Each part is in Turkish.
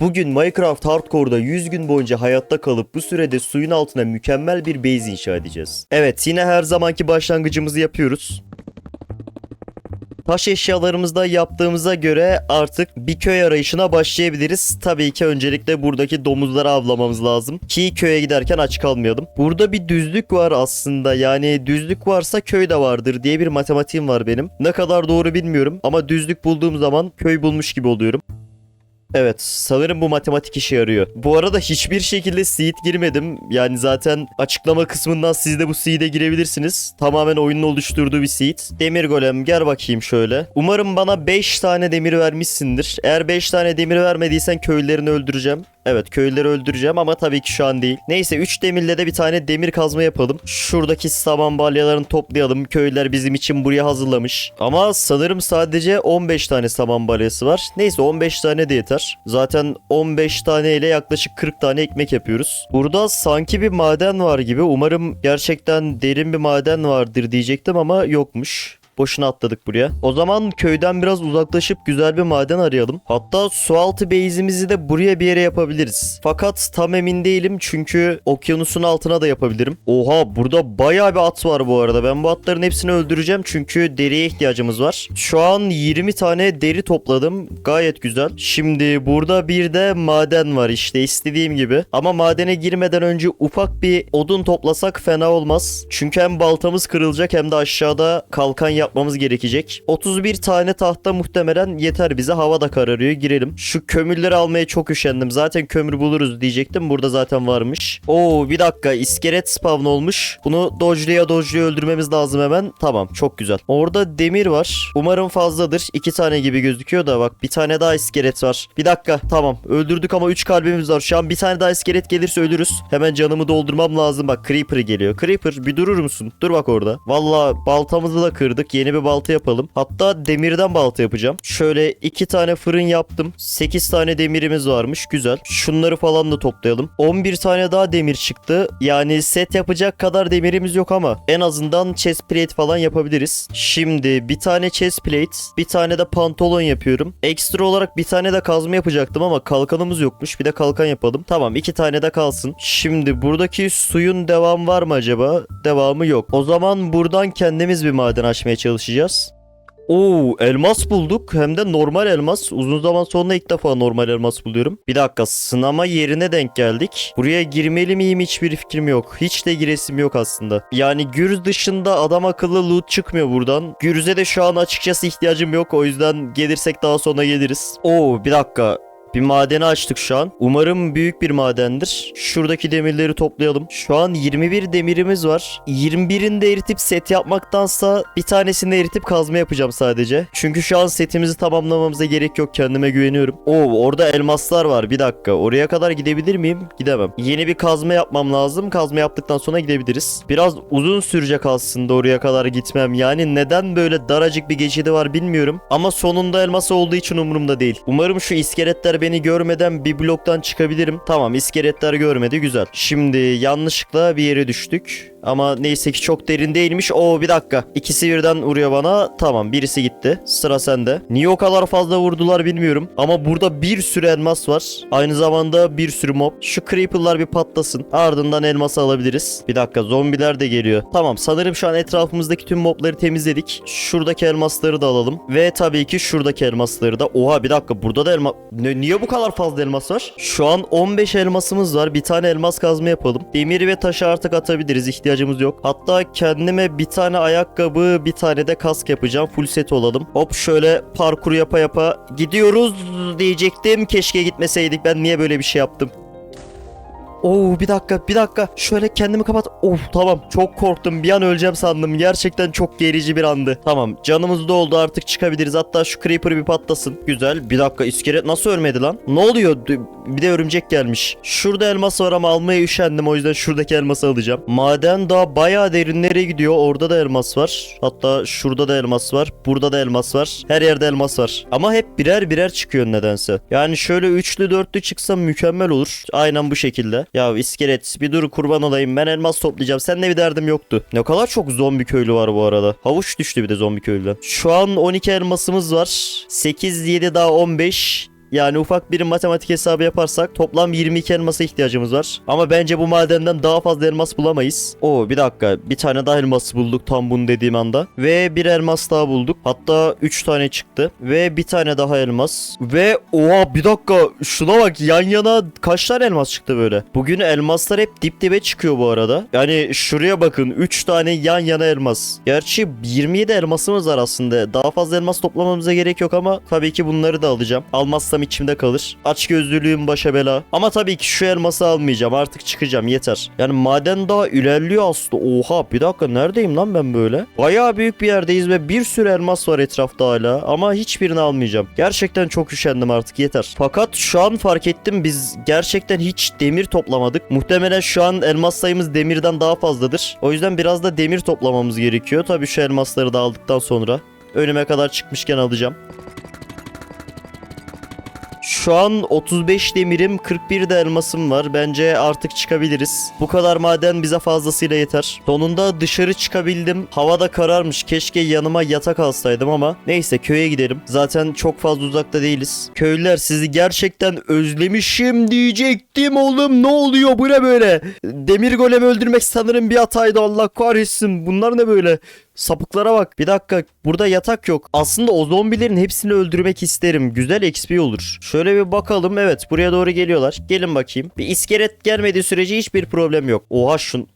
Bugün Minecraft Hardcore'da 100 gün boyunca hayatta kalıp bu sürede suyun altına mükemmel bir base inşa edeceğiz. Evet yine her zamanki başlangıcımızı yapıyoruz. Taş eşyalarımızı da yaptığımıza göre artık bir köy arayışına başlayabiliriz. Tabii ki öncelikle buradaki domuzları avlamamız lazım. Ki köye giderken aç kalmayalım. Burada bir düzlük var aslında. Yani düzlük varsa köy de vardır diye bir matematiğim var benim. Ne kadar doğru bilmiyorum ama düzlük bulduğum zaman köy bulmuş gibi oluyorum. Evet sanırım bu matematik işe yarıyor. Bu arada hiçbir şekilde seed girmedim. Yani zaten açıklama kısmından siz de bu seed'e girebilirsiniz. Tamamen oyunun oluşturduğu bir seed. Demir golem gel bakayım şöyle. Umarım bana 5 tane demir vermişsindir. Eğer 5 tane demir vermediysen köylülerini öldüreceğim. Evet köylüleri öldüreceğim ama tabii ki şu an değil. Neyse 3 demirle de bir tane demir kazma yapalım. Şuradaki saman balyalarını toplayalım. Köylüler bizim için buraya hazırlamış. Ama sanırım sadece 15 tane saman balyası var. Neyse 15 tane de yeter. Zaten 15 tane ile yaklaşık 40 tane ekmek yapıyoruz. Burada sanki bir maden var gibi. Umarım gerçekten derin bir maden vardır diyecektim ama yokmuş. Boşuna atladık buraya. O zaman köyden biraz uzaklaşıp güzel bir maden arayalım. Hatta sualtı base'imizi de buraya bir yere yapabiliriz. Fakat tam emin değilim çünkü okyanusun altına da yapabilirim. Oha burada bayağı bir at var bu arada. Ben bu atların hepsini öldüreceğim çünkü deriye ihtiyacımız var. Şu an 20 tane deri topladım. Gayet güzel. Şimdi burada bir de maden var işte istediğim gibi. Ama madene girmeden önce ufak bir odun toplasak fena olmaz. Çünkü hem baltamız kırılacak hem de aşağıda kalkan yapmamız gerekecek. 31 tane tahta muhtemelen yeter bize. Hava da kararıyor. Girelim. Şu kömürleri almaya çok üşendim. Zaten kömür buluruz diyecektim. Burada zaten varmış. Oo bir dakika. iskelet spawn olmuş. Bunu dojluya dojluya öldürmemiz lazım hemen. Tamam çok güzel. Orada demir var. Umarım fazladır. İki tane gibi gözüküyor da bak bir tane daha iskelet var. Bir dakika tamam. Öldürdük ama 3 kalbimiz var. Şu an bir tane daha iskelet gelirse ölürüz. Hemen canımı doldurmam lazım. Bak Creeper geliyor. Creeper bir durur musun? Dur bak orada. Valla baltamızı da kırdık. Yeni bir balta yapalım. Hatta demirden balta yapacağım. Şöyle iki tane fırın yaptım. 8 tane demirimiz varmış. Güzel. Şunları falan da toplayalım. 11 tane daha demir çıktı. Yani set yapacak kadar demirimiz yok ama en azından chest plate falan yapabiliriz. Şimdi bir tane chest plate, bir tane de pantolon yapıyorum. Ekstra olarak bir tane de kazma yapacaktım ama kalkanımız yokmuş. Bir de kalkan yapalım. Tamam iki tane de kalsın. Şimdi buradaki suyun devam var mı acaba? Devamı yok. O zaman buradan kendimiz bir maden açmaya çalışacağız. Oo elmas bulduk hem de normal elmas. Uzun zaman sonra ilk defa normal elmas buluyorum. Bir dakika sınama yerine denk geldik. Buraya girmeli miyim hiçbir fikrim yok. Hiç de giresim yok aslında. Yani Gürz dışında adam akıllı loot çıkmıyor buradan. Gürz'e de şu an açıkçası ihtiyacım yok. O yüzden gelirsek daha sonra geliriz. Oo bir dakika. Bir madeni açtık şu an. Umarım büyük bir madendir. Şuradaki demirleri toplayalım. Şu an 21 demirimiz var. 21'ini de eritip set yapmaktansa bir tanesini eritip kazma yapacağım sadece. Çünkü şu an setimizi tamamlamamıza gerek yok. Kendime güveniyorum. Oo orada elmaslar var. Bir dakika. Oraya kadar gidebilir miyim? Gidemem. Yeni bir kazma yapmam lazım. Kazma yaptıktan sonra gidebiliriz. Biraz uzun sürecek aslında oraya kadar gitmem. Yani neden böyle daracık bir geçidi var bilmiyorum. Ama sonunda elmas olduğu için umurumda değil. Umarım şu iskeletler beni görmeden bir bloktan çıkabilirim. Tamam iskeletler görmedi güzel. Şimdi yanlışlıkla bir yere düştük. Ama neyse ki çok derin değilmiş. Oo bir dakika. İkisi birden vuruyor bana. Tamam birisi gitti. Sıra sende. Niye o kadar fazla vurdular bilmiyorum. Ama burada bir sürü elmas var. Aynı zamanda bir sürü mob. Şu creeper'lar bir patlasın. Ardından elması alabiliriz. Bir dakika zombiler de geliyor. Tamam sanırım şu an etrafımızdaki tüm mobları temizledik. Şuradaki elmasları da alalım. Ve tabii ki şuradaki elmasları da. Oha bir dakika burada da elma... Ne, niye bu kadar fazla elmas var? Şu an 15 elmasımız var. Bir tane elmas kazma yapalım. Demir ve taşı artık atabiliriz. İhtiyacımız yok. Hatta kendime bir tane ayakkabı, bir tane de kask yapacağım. Full set olalım. Hop şöyle parkur yapa yapa gidiyoruz diyecektim. Keşke gitmeseydik. Ben niye böyle bir şey yaptım? Oo bir dakika bir dakika şöyle kendimi kapat. Of tamam çok korktum bir an öleceğim sandım. Gerçekten çok gerici bir andı. Tamam canımız doldu artık çıkabiliriz. Hatta şu creeper bir patlasın. Güzel bir dakika iskelet nasıl ölmedi lan? Ne oluyor? Bir de örümcek gelmiş. Şurada elmas var ama almaya üşendim o yüzden şuradaki elması alacağım. Maden daha bayağı derinlere gidiyor. Orada da elmas var. Hatta şurada da elmas var. Burada da elmas var. Her yerde elmas var. Ama hep birer birer çıkıyor nedense. Yani şöyle üçlü dörtlü çıksam mükemmel olur. Aynen bu şekilde. Ya iskelet bir dur kurban olayım ben elmas toplayacağım. Seninle bir derdim yoktu. Ne kadar çok zombi köylü var bu arada. Havuç düştü bir de zombi köylüden. Şu an 12 elmasımız var. 8 7 daha 15. Yani ufak bir matematik hesabı yaparsak toplam 22 elmasa ihtiyacımız var. Ama bence bu madenden daha fazla elmas bulamayız. Oo bir dakika bir tane daha elmas bulduk tam bunu dediğim anda. Ve bir elmas daha bulduk. Hatta 3 tane çıktı. Ve bir tane daha elmas. Ve oha bir dakika şuna bak yan yana kaç tane elmas çıktı böyle. Bugün elmaslar hep dip dibe çıkıyor bu arada. Yani şuraya bakın 3 tane yan yana elmas. Gerçi 27 elmasımız var aslında. Daha fazla elmas toplamamıza gerek yok ama tabii ki bunları da alacağım. Almazsam içimde kalır. Aç gözlülüğüm başa bela. Ama tabii ki şu elması almayacağım. Artık çıkacağım yeter. Yani maden daha ilerliyor aslında. Oha bir dakika neredeyim lan ben böyle? Bayağı büyük bir yerdeyiz ve bir sürü elmas var etrafta hala. Ama hiçbirini almayacağım. Gerçekten çok üşendim artık yeter. Fakat şu an fark ettim biz gerçekten hiç demir toplamadık. Muhtemelen şu an elmas sayımız demirden daha fazladır. O yüzden biraz da demir toplamamız gerekiyor. Tabii şu elmasları da aldıktan sonra. Önüme kadar çıkmışken alacağım. Şu an 35 demirim 41 de elmasım var. Bence artık çıkabiliriz. Bu kadar maden bize fazlasıyla yeter. Sonunda dışarı çıkabildim. Hava da kararmış. Keşke yanıma yatak alsaydım ama neyse köye gidelim. Zaten çok fazla uzakta değiliz. Köylüler sizi gerçekten özlemişim diyecektim oğlum. Ne oluyor bu ne böyle? Demir golem öldürmek sanırım bir hataydı Allah kahretsin. Bunlar ne böyle? Sapıklara bak. Bir dakika burada yatak yok. Aslında o zombilerin hepsini öldürmek isterim. Güzel XP olur. Şöyle bir bakalım. Evet buraya doğru geliyorlar. Gelin bakayım. Bir iskelet gelmediği sürece hiçbir problem yok. Oha şun.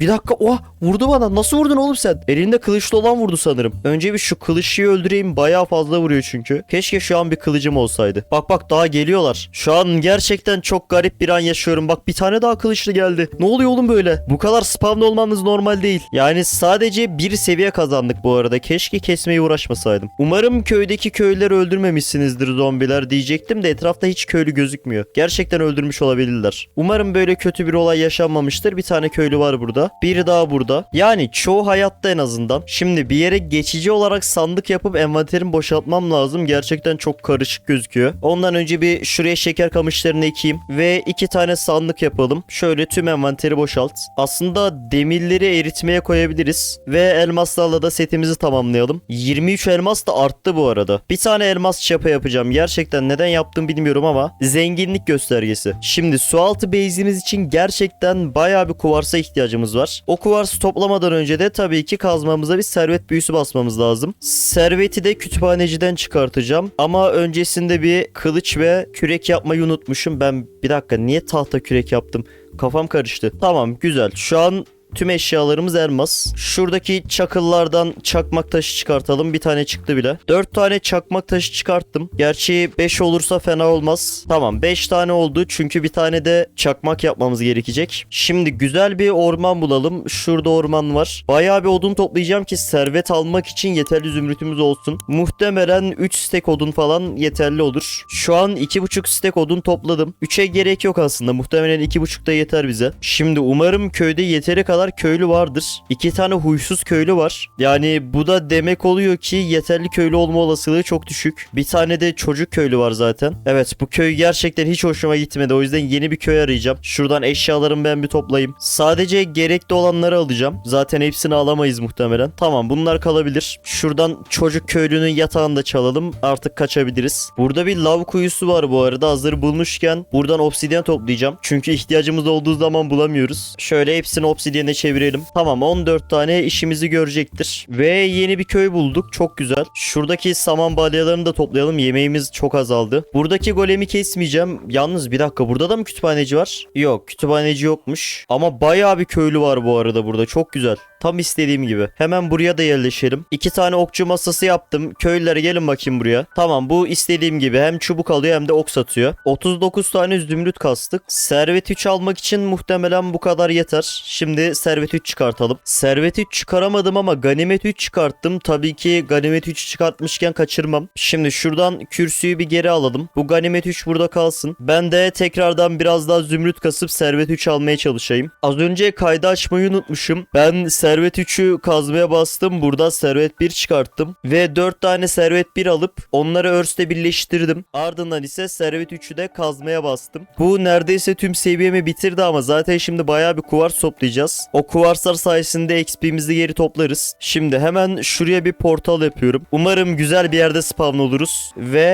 Bir dakika oha vurdu bana. Nasıl vurdun oğlum sen? Elinde kılıçlı olan vurdu sanırım. Önce bir şu kılıçlıyı öldüreyim. Bayağı fazla vuruyor çünkü. Keşke şu an bir kılıcım olsaydı. Bak bak daha geliyorlar. Şu an gerçekten çok garip bir an yaşıyorum. Bak bir tane daha kılıçlı geldi. Ne oluyor oğlum böyle? Bu kadar spawn olmamız normal değil. Yani sadece bir seviye kazandık bu arada. Keşke kesmeye uğraşmasaydım. Umarım köydeki köylüleri öldürmemişsinizdir zombiler diyecektim de etrafta hiç köylü gözükmüyor. Gerçekten öldürmüş olabilirler. Umarım böyle kötü bir olay yaşanmamıştır. Bir tane köylü var burada. Biri daha burada. Yani çoğu hayatta en azından. Şimdi bir yere geçici olarak sandık yapıp envanterimi boşaltmam lazım. Gerçekten çok karışık gözüküyor. Ondan önce bir şuraya şeker kamışlarını ekeyim. Ve iki tane sandık yapalım. Şöyle tüm envanteri boşalt. Aslında demirleri eritmeye koyabiliriz. Ve elmaslarla da setimizi tamamlayalım. 23 elmas da arttı bu arada. Bir tane elmas çapa yapacağım. Gerçekten neden yaptım bilmiyorum ama zenginlik göstergesi. Şimdi sualtı base'imiz için gerçekten bayağı bir kuvarsa ihtiyacımız var. O kuvarsı toplamadan önce de tabii ki kazmamıza bir servet büyüsü basmamız lazım. Serveti de kütüphaneciden çıkartacağım. Ama öncesinde bir kılıç ve kürek yapmayı unutmuşum. Ben bir dakika niye tahta kürek yaptım? Kafam karıştı. Tamam güzel. Şu an Tüm eşyalarımız elmas. Şuradaki çakıllardan çakmak taşı çıkartalım. Bir tane çıktı bile. 4 tane çakmak taşı çıkarttım. Gerçi 5 olursa fena olmaz. Tamam 5 tane oldu. Çünkü bir tane de çakmak yapmamız gerekecek. Şimdi güzel bir orman bulalım. Şurada orman var. Bayağı bir odun toplayacağım ki servet almak için yeterli zümrütümüz olsun. Muhtemelen 3 stek odun falan yeterli olur. Şu an 2,5 stek odun topladım. 3'e gerek yok aslında. Muhtemelen 2,5 da yeter bize. Şimdi umarım köyde yeteri kadar köylü vardır. İki tane huysuz köylü var. Yani bu da demek oluyor ki yeterli köylü olma olasılığı çok düşük. Bir tane de çocuk köylü var zaten. Evet bu köy gerçekten hiç hoşuma gitmedi. O yüzden yeni bir köy arayacağım. Şuradan eşyalarımı ben bir toplayayım. Sadece gerekli olanları alacağım. Zaten hepsini alamayız muhtemelen. Tamam bunlar kalabilir. Şuradan çocuk köylünün yatağını da çalalım. Artık kaçabiliriz. Burada bir lav kuyusu var bu arada. Hazır bulmuşken buradan obsidyen toplayacağım. Çünkü ihtiyacımız olduğu zaman bulamıyoruz. Şöyle hepsini obsidyene çevirelim. Tamam 14 tane işimizi görecektir. Ve yeni bir köy bulduk. Çok güzel. Şuradaki saman balyalarını da toplayalım. Yemeğimiz çok azaldı. Buradaki golemi kesmeyeceğim. Yalnız bir dakika burada da mı kütüphaneci var? Yok kütüphaneci yokmuş. Ama bayağı bir köylü var bu arada burada. Çok güzel. Tam istediğim gibi. Hemen buraya da yerleşelim. İki tane okçu masası yaptım. Köylülere gelin bakayım buraya. Tamam bu istediğim gibi. Hem çubuk alıyor hem de ok satıyor. 39 tane zümrüt kastık. Servet 3 almak için muhtemelen bu kadar yeter. Şimdi servet 3 çıkartalım. Servet 3 çıkaramadım ama ganimet 3 çıkarttım. Tabii ki ganimet 3 çıkartmışken kaçırmam. Şimdi şuradan kürsüyü bir geri alalım. Bu ganimet 3 burada kalsın. Ben de tekrardan biraz daha zümrüt kasıp servet 3 almaya çalışayım. Az önce kaydı açmayı unutmuşum. Ben servet servet 3'ü kazmaya bastım. Burada servet 1 çıkarttım. Ve 4 tane servet 1 alıp onları örsle birleştirdim. Ardından ise servet 3'ü de kazmaya bastım. Bu neredeyse tüm seviyemi bitirdi ama zaten şimdi bayağı bir kuvars toplayacağız. O kuvarslar sayesinde XP'mizi geri toplarız. Şimdi hemen şuraya bir portal yapıyorum. Umarım güzel bir yerde spawn oluruz. Ve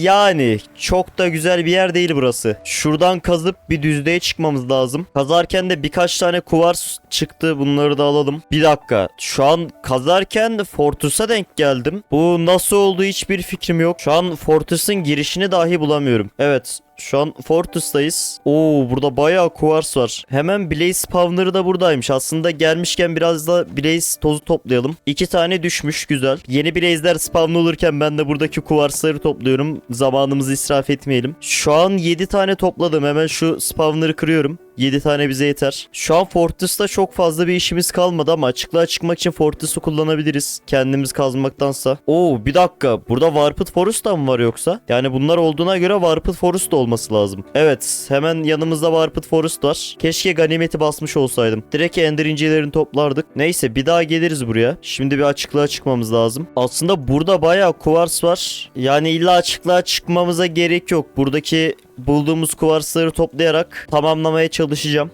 yani çok da güzel bir yer değil burası. Şuradan kazıp bir düzlüğe çıkmamız lazım. Kazarken de birkaç tane kuvars çıktı. Bunları da alalım. Bir dakika. Şu an kazarken Fortus'a denk geldim. Bu nasıl olduğu hiçbir fikrim yok. Şu an Fortus'un girişini dahi bulamıyorum. Evet. Şu an Fortus'tayız. Oo burada bayağı kuvars var. Hemen Blaze Spawner'ı da buradaymış. Aslında gelmişken biraz da Blaze tozu toplayalım. İki tane düşmüş güzel. Yeni Blaze'ler spawn olurken ben de buradaki kuvarsları topluyorum. Zamanımızı israf etmeyelim. Şu an 7 tane topladım. Hemen şu spawner'ı kırıyorum. 7 tane bize yeter. Şu an Fortress'ta çok fazla bir işimiz kalmadı ama açıklığa çıkmak için Fortress'ı kullanabiliriz. Kendimiz kazmaktansa. Oo bir dakika. Burada Warped Forest da mı var yoksa? Yani bunlar olduğuna göre Warped Forest da olması lazım. Evet. Hemen yanımızda Warped Forest var. Keşke ganimeti basmış olsaydım. Direkt Ender incilerini toplardık. Neyse bir daha geliriz buraya. Şimdi bir açıklığa çıkmamız lazım. Aslında burada bayağı kuvars var. Yani illa açıklığa çıkmamıza gerek yok. Buradaki bulduğumuz kuvarsları toplayarak tamamlamaya çalışacağım.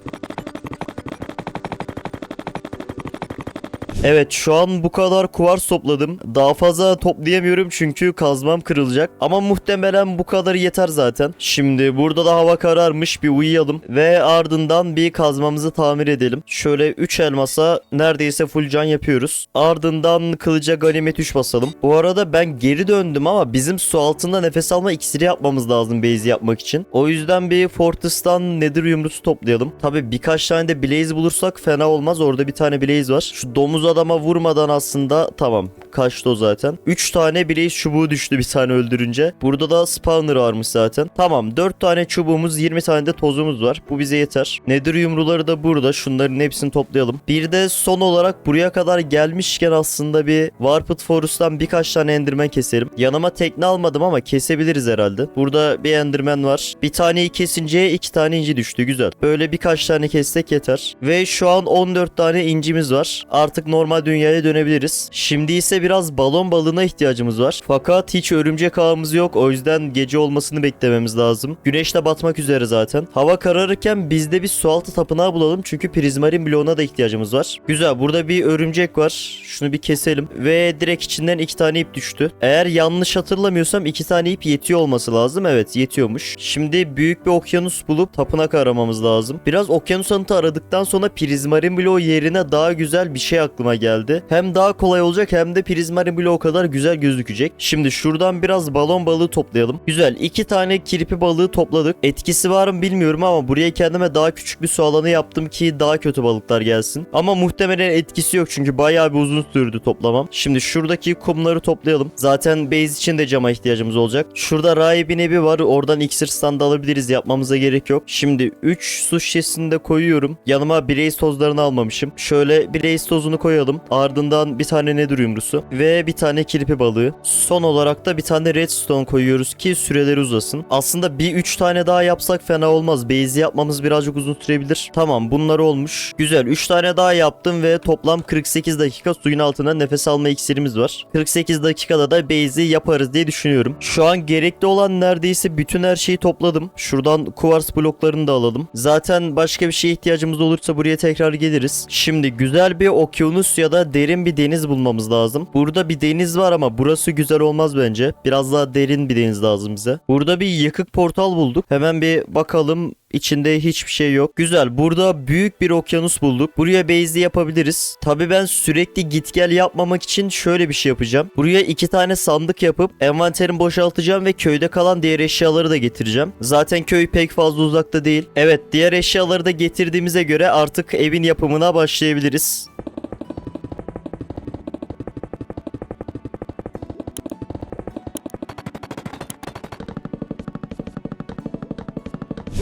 Evet şu an bu kadar kuvars topladım. Daha fazla toplayamıyorum çünkü kazmam kırılacak. Ama muhtemelen bu kadar yeter zaten. Şimdi burada da hava kararmış bir uyuyalım. Ve ardından bir kazmamızı tamir edelim. Şöyle 3 elmasa neredeyse full can yapıyoruz. Ardından kılıca ganimet 3 basalım. Bu arada ben geri döndüm ama bizim su altında nefes alma iksiri yapmamız lazım base yapmak için. O yüzden bir Fortress'tan Nether yumrusu toplayalım. Tabi birkaç tane de Blaze bulursak fena olmaz. Orada bir tane Blaze var. Şu domuz adama vurmadan aslında tamam. Kaçtı o zaten. 3 tane Blaze çubuğu düştü bir tane öldürünce. Burada da spawner varmış zaten. Tamam 4 tane çubuğumuz 20 tane de tozumuz var. Bu bize yeter. Nether yumruları da burada. Şunların hepsini toplayalım. Bir de son olarak buraya kadar gelmişken aslında bir Warped Forest'tan birkaç tane enderman keselim. Yanıma tekne almadım ama kesebiliriz herhalde. Burada bir enderman var. Bir taneyi kesince iki tane inci düştü. Güzel. Böyle birkaç tane kessek yeter. Ve şu an 14 tane incimiz var. Artık normal dünyaya dönebiliriz. Şimdi ise biraz balon balığına ihtiyacımız var. Fakat hiç örümcek ağımız yok. O yüzden gece olmasını beklememiz lazım. Güneş de batmak üzere zaten. Hava kararırken biz de bir sualtı tapınağı bulalım. Çünkü prizmarin bloğuna da ihtiyacımız var. Güzel. Burada bir örümcek var. Şunu bir keselim. Ve direkt içinden iki tane ip düştü. Eğer yanlış hatırlamıyorsam iki tane ip yetiyor olması lazım. Evet yetiyormuş. Şimdi büyük bir okyanus bulup tapınak aramamız lazım. Biraz okyanus anıtı aradıktan sonra prizmarin bloğu yerine daha güzel bir şey aklıma geldi. Hem daha kolay olacak hem de prizmarin bloğu kadar güzel gözükecek. Şimdi şuradan biraz balon balığı toplayalım. Güzel. iki tane kirpi balığı topladık. Etkisi var mı bilmiyorum ama buraya kendime daha küçük bir su alanı yaptım ki daha kötü balıklar gelsin. Ama muhtemelen etkisi yok çünkü bayağı bir uzun sürdü toplamam. Şimdi şuradaki kumları toplayalım. Zaten base için de cama ihtiyacımız olacak. Şurada rahibin evi var. Oradan iksir standı alabiliriz. Yapmamıza gerek yok. Şimdi 3 su şişesini de koyuyorum. Yanıma Blaze tozlarını almamışım. Şöyle Blaze tozunu koyalım. Ardından bir tane nedir yumrusu ve bir tane kirpi balığı. Son olarak da bir tane redstone koyuyoruz ki süreleri uzasın. Aslında bir 3 tane daha yapsak fena olmaz. Base yapmamız birazcık uzun sürebilir. Tamam bunlar olmuş. Güzel 3 tane daha yaptım ve toplam 48 dakika suyun altında nefes alma iksirimiz var. 48 dakikada da base'i yaparız diye düşünüyorum. Şu an gerekli olan neredeyse bütün her şeyi topladım. Şuradan kuvars bloklarını da alalım. Zaten başka bir şeye ihtiyacımız olursa buraya tekrar geliriz. Şimdi güzel bir okyanus ya da derin bir deniz bulmamız lazım. Burada bir deniz var ama burası güzel olmaz bence. Biraz daha derin bir deniz lazım bize. Burada bir yıkık portal bulduk. Hemen bir bakalım İçinde hiçbir şey yok. Güzel. Burada büyük bir okyanus bulduk. Buraya base'li yapabiliriz. Tabi ben sürekli git gel yapmamak için şöyle bir şey yapacağım. Buraya iki tane sandık yapıp envanterimi boşaltacağım ve köyde kalan diğer eşyaları da getireceğim. Zaten köy pek fazla uzakta değil. Evet diğer eşyaları da getirdiğimize göre artık evin yapımına başlayabiliriz.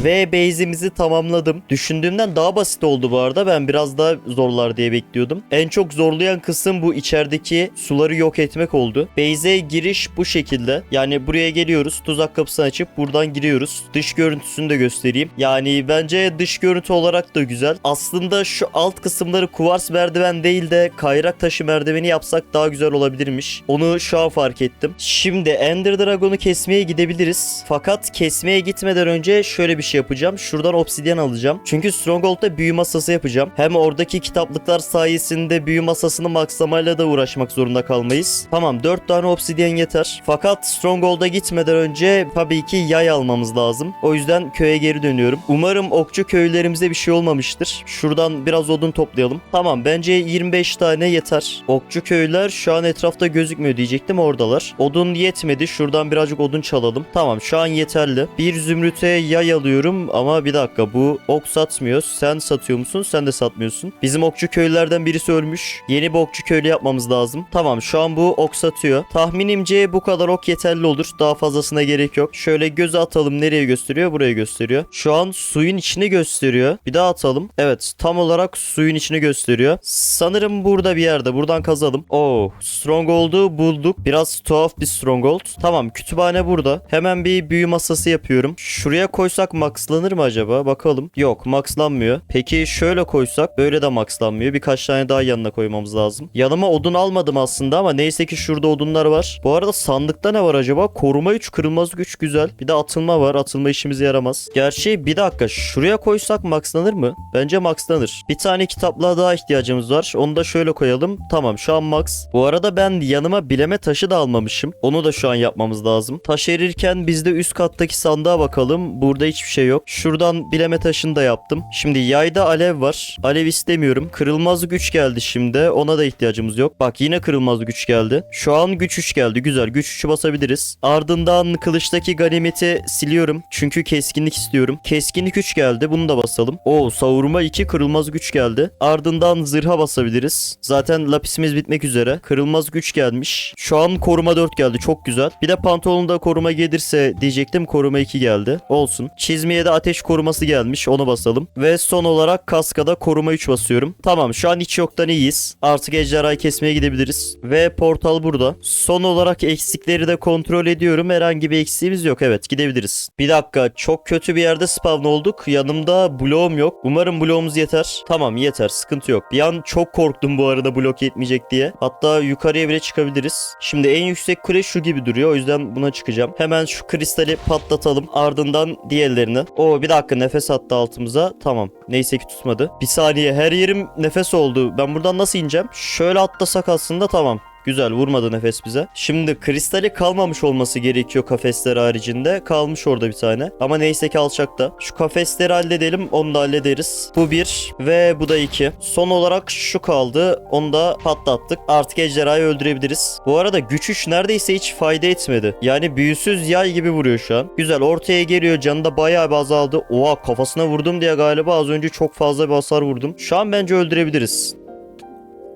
Ve base'imizi tamamladım. Düşündüğümden daha basit oldu bu arada. Ben biraz daha zorlar diye bekliyordum. En çok zorlayan kısım bu içerideki suları yok etmek oldu. Base'e giriş bu şekilde. Yani buraya geliyoruz. Tuzak kapısını açıp buradan giriyoruz. Dış görüntüsünü de göstereyim. Yani bence dış görüntü olarak da güzel. Aslında şu alt kısımları kuvars merdiven değil de kayrak taşı merdiveni yapsak daha güzel olabilirmiş. Onu şu an fark ettim. Şimdi Ender Dragon'u kesmeye gidebiliriz. Fakat kesmeye gitmeden önce şöyle bir şey yapacağım. Şuradan obsidyen alacağım. Çünkü Stronghold'da büyü masası yapacağım. Hem oradaki kitaplıklar sayesinde büyü masasını maksamayla da uğraşmak zorunda kalmayız. Tamam 4 tane obsidyen yeter. Fakat Stronghold'a gitmeden önce tabii ki yay almamız lazım. O yüzden köye geri dönüyorum. Umarım okçu köylerimize bir şey olmamıştır. Şuradan biraz odun toplayalım. Tamam bence 25 tane yeter. Okçu köyler şu an etrafta gözükmüyor diyecektim oradalar. Odun yetmedi. Şuradan birazcık odun çalalım. Tamam şu an yeterli. Bir zümrüte yay alıyorum ama bir dakika bu ok satmıyor. Sen satıyor musun? Sen de satmıyorsun. Bizim okçu köylerden birisi ölmüş. Yeni bir okçu köylü yapmamız lazım. Tamam şu an bu ok satıyor. Tahminimce bu kadar ok yeterli olur. Daha fazlasına gerek yok. Şöyle göze atalım. Nereye gösteriyor? Buraya gösteriyor. Şu an suyun içini gösteriyor. Bir daha atalım. Evet tam olarak suyun içini gösteriyor. Sanırım burada bir yerde. Buradan kazalım. Oo Stronghold'u bulduk. Biraz tuhaf bir Stronghold. Tamam kütüphane burada. Hemen bir büyü masası yapıyorum. Şuraya koysak maxlanır mı acaba? Bakalım. Yok maxlanmıyor. Peki şöyle koysak böyle de maxlanmıyor. Birkaç tane daha yanına koymamız lazım. Yanıma odun almadım aslında ama neyse ki şurada odunlar var. Bu arada sandıkta ne var acaba? Koruma 3, kırılmaz güç güzel. Bir de atılma var. Atılma işimize yaramaz. Gerçi bir dakika şuraya koysak maxlanır mı? Bence maxlanır. Bir tane kitaplığa daha ihtiyacımız var. Onu da şöyle koyalım. Tamam şu an max. Bu arada ben yanıma bileme taşı da almamışım. Onu da şu an yapmamız lazım. Taş erirken biz de üst kattaki sandığa bakalım. Burada hiçbir şey şey yok. Şuradan bileme taşını da yaptım. Şimdi yayda alev var. Alev istemiyorum. Kırılmazlık 3 geldi şimdi. Ona da ihtiyacımız yok. Bak yine kırılmazlık 3 geldi. Şu an güç 3 geldi. Güzel. Güç 3'ü basabiliriz. Ardından kılıçtaki ganimeti siliyorum. Çünkü keskinlik istiyorum. Keskinlik 3 geldi. Bunu da basalım. Oo savurma 2 kırılmaz güç geldi. Ardından zırha basabiliriz. Zaten lapisimiz bitmek üzere. Kırılmaz güç gelmiş. Şu an koruma 4 geldi. Çok güzel. Bir de pantolonda koruma gelirse diyecektim. Koruma 2 geldi. Olsun. Çizme 27 ateş koruması gelmiş. Onu basalım. Ve son olarak kaskada koruma 3 basıyorum. Tamam şu an hiç yoktan iyiyiz. Artık ejderhayı kesmeye gidebiliriz. Ve portal burada. Son olarak eksikleri de kontrol ediyorum. Herhangi bir eksiğimiz yok. Evet gidebiliriz. Bir dakika çok kötü bir yerde spawn olduk. Yanımda bloğum yok. Umarım bloğumuz yeter. Tamam yeter sıkıntı yok. Bir an çok korktum bu arada blok yetmeyecek diye. Hatta yukarıya bile çıkabiliriz. Şimdi en yüksek kule şu gibi duruyor. O yüzden buna çıkacağım. Hemen şu kristali patlatalım. Ardından diğerlerini Oo bir dakika nefes attı altımıza. Tamam. Neyse ki tutmadı. Bir saniye her yerim nefes oldu. Ben buradan nasıl ineceğim? Şöyle atlasak aslında tamam. Güzel vurmadı nefes bize. Şimdi kristali kalmamış olması gerekiyor kafesler haricinde. Kalmış orada bir tane. Ama neyse ki alçakta. Şu kafesleri halledelim. Onu da hallederiz. Bu bir ve bu da iki. Son olarak şu kaldı. Onu da patlattık. Artık ejderhayı öldürebiliriz. Bu arada güç 3 neredeyse hiç fayda etmedi. Yani büyüsüz yay gibi vuruyor şu an. Güzel ortaya geliyor. Canı da bayağı bir azaldı. Oha kafasına vurdum diye galiba az önce çok fazla bir hasar vurdum. Şu an bence öldürebiliriz.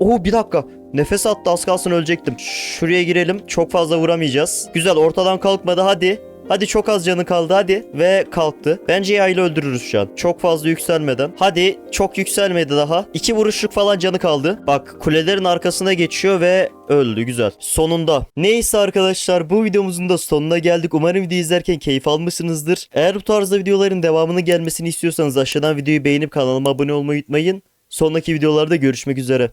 Oo bir dakika. Nefes attı az kalsın ölecektim. Şuraya girelim. Çok fazla vuramayacağız. Güzel ortadan kalkmadı hadi. Hadi çok az canı kaldı hadi. Ve kalktı. Bence yayla öldürürüz şu an. Çok fazla yükselmeden. Hadi çok yükselmedi daha. İki vuruşluk falan canı kaldı. Bak kulelerin arkasına geçiyor ve öldü güzel. Sonunda. Neyse arkadaşlar bu videomuzun da sonuna geldik. Umarım videoyu izlerken keyif almışsınızdır. Eğer bu tarzda videoların devamını gelmesini istiyorsanız aşağıdan videoyu beğenip kanalıma abone olmayı unutmayın. Sonraki videolarda görüşmek üzere.